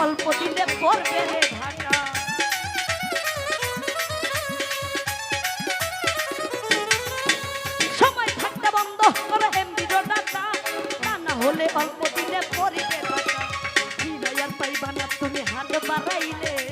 অল্প দিলে পড়বে রে ভাটা। থাকতে বন্ধ করে এমনি ডাটা তা। না হলে অল্প দিলে পড়বে ভাটা। পাইবা তুমি হাত বাড়াইলে।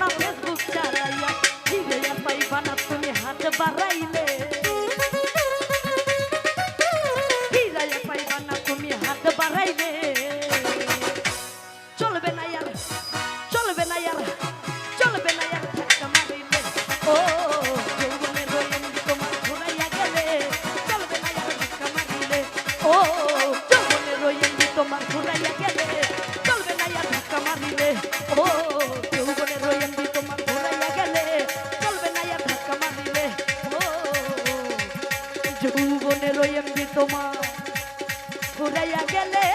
না ফেসবুক চালাইয়া দিলে পাইবা না তুমি হাত বাড়াইলে দিলে পাইবা না তুমি হাত বাড়াইলে চলবে না আর চলবে না আর চলবে না আর ধাক্কা মারিলে ও ভুবনের এমনি তোমার। ঘুরাইয়া গেলে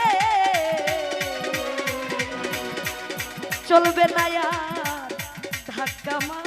চলবে না ধাক্কা মা